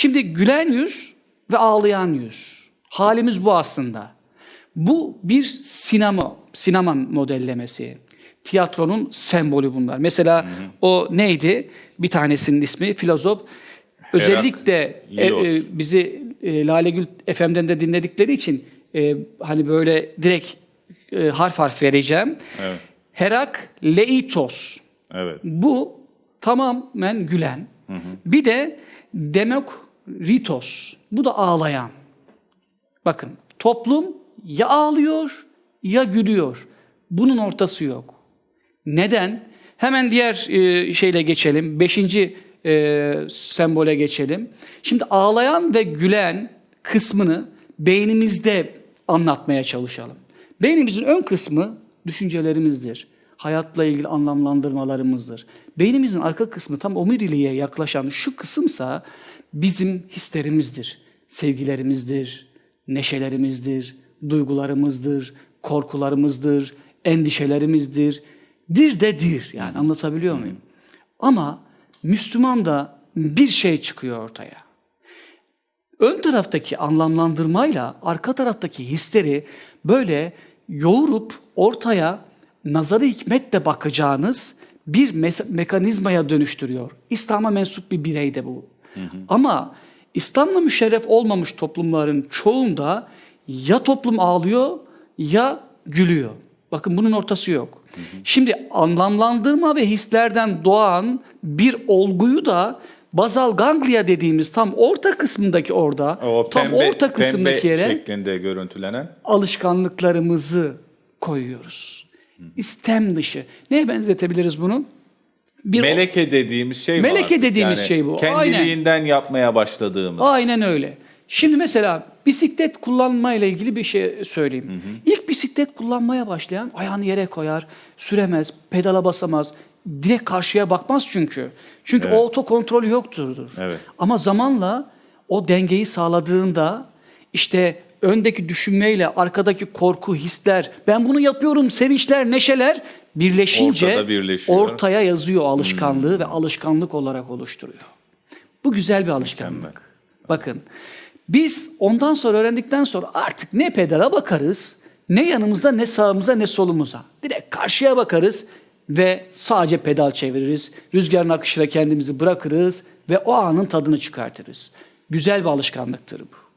Şimdi gülen yüz ve ağlayan yüz. Halimiz bu aslında. Bu bir sinema, sinema modellemesi. Tiyatronun sembolü bunlar. Mesela o neydi? Bir tanesinin ismi filozof. Özellikle e, e, bizi e, Lale Gül FM'den de dinledikleri için e, hani böyle direkt e, harf harf vereceğim. Evet. Herak Leitos. Evet. Bu tamamen gülen. Bir de Demokritos. Bu da ağlayan. Bakın toplum ya ağlıyor ya gülüyor. Bunun ortası yok. Neden? Hemen diğer e, şeyle geçelim. Beşinci e, sembole geçelim. Şimdi ağlayan ve gülen kısmını beynimizde anlatmaya çalışalım. Beynimizin ön kısmı düşüncelerimizdir. Hayatla ilgili anlamlandırmalarımızdır. Beynimizin arka kısmı tam omuriliğe yaklaşan şu kısımsa bizim hislerimizdir. Sevgilerimizdir, neşelerimizdir, duygularımızdır, korkularımızdır, endişelerimizdir. Dir de dir yani anlatabiliyor muyum? Ama Müslüman'da bir şey çıkıyor ortaya. Ön taraftaki anlamlandırmayla arka taraftaki hisleri böyle yoğurup ortaya nazarı hikmetle bakacağınız bir mes- mekanizmaya dönüştürüyor. İslam'a mensup bir birey de bu. Ama İslam'la müşerref olmamış toplumların çoğunda ya toplum ağlıyor ya gülüyor. Bakın bunun ortası yok. Şimdi anlamlandırma ve hislerden doğan bir olguyu da bazal ganglia dediğimiz tam orta kısmındaki orada, O tam pembe, orta kısımdaki pembe yere şeklinde görüntülenen. alışkanlıklarımızı koyuyoruz. İstem dışı. Neye benzetebiliriz bunu? Bir Meleke dediğimiz şey bu Meleke artık. dediğimiz şey bu. Kendiliğinden yapmaya başladığımız. Aynen öyle. Şimdi mesela bisiklet kullanmayla ilgili bir şey söyleyeyim. İlk bisiklet kullanmaya başlayan ayağını yere koyar, süremez, pedala basamaz, direkt karşıya bakmaz çünkü. Çünkü o otokontrolü yoktur. Evet. Ama zamanla o dengeyi sağladığında işte öndeki düşünmeyle arkadaki korku, hisler, ben bunu yapıyorum, sevinçler, neşeler birleşince ortaya yazıyor alışkanlığı ve alışkanlık olarak oluşturuyor. Bu güzel bir alışkanlık. Bakın biz ondan sonra öğrendikten sonra artık ne pedala bakarız, ne yanımızda, ne sağımıza, ne solumuza. Direkt karşıya bakarız ve sadece pedal çeviririz. Rüzgarın akışıyla kendimizi bırakırız ve o anın tadını çıkartırız. Güzel bir alışkanlıktır bu.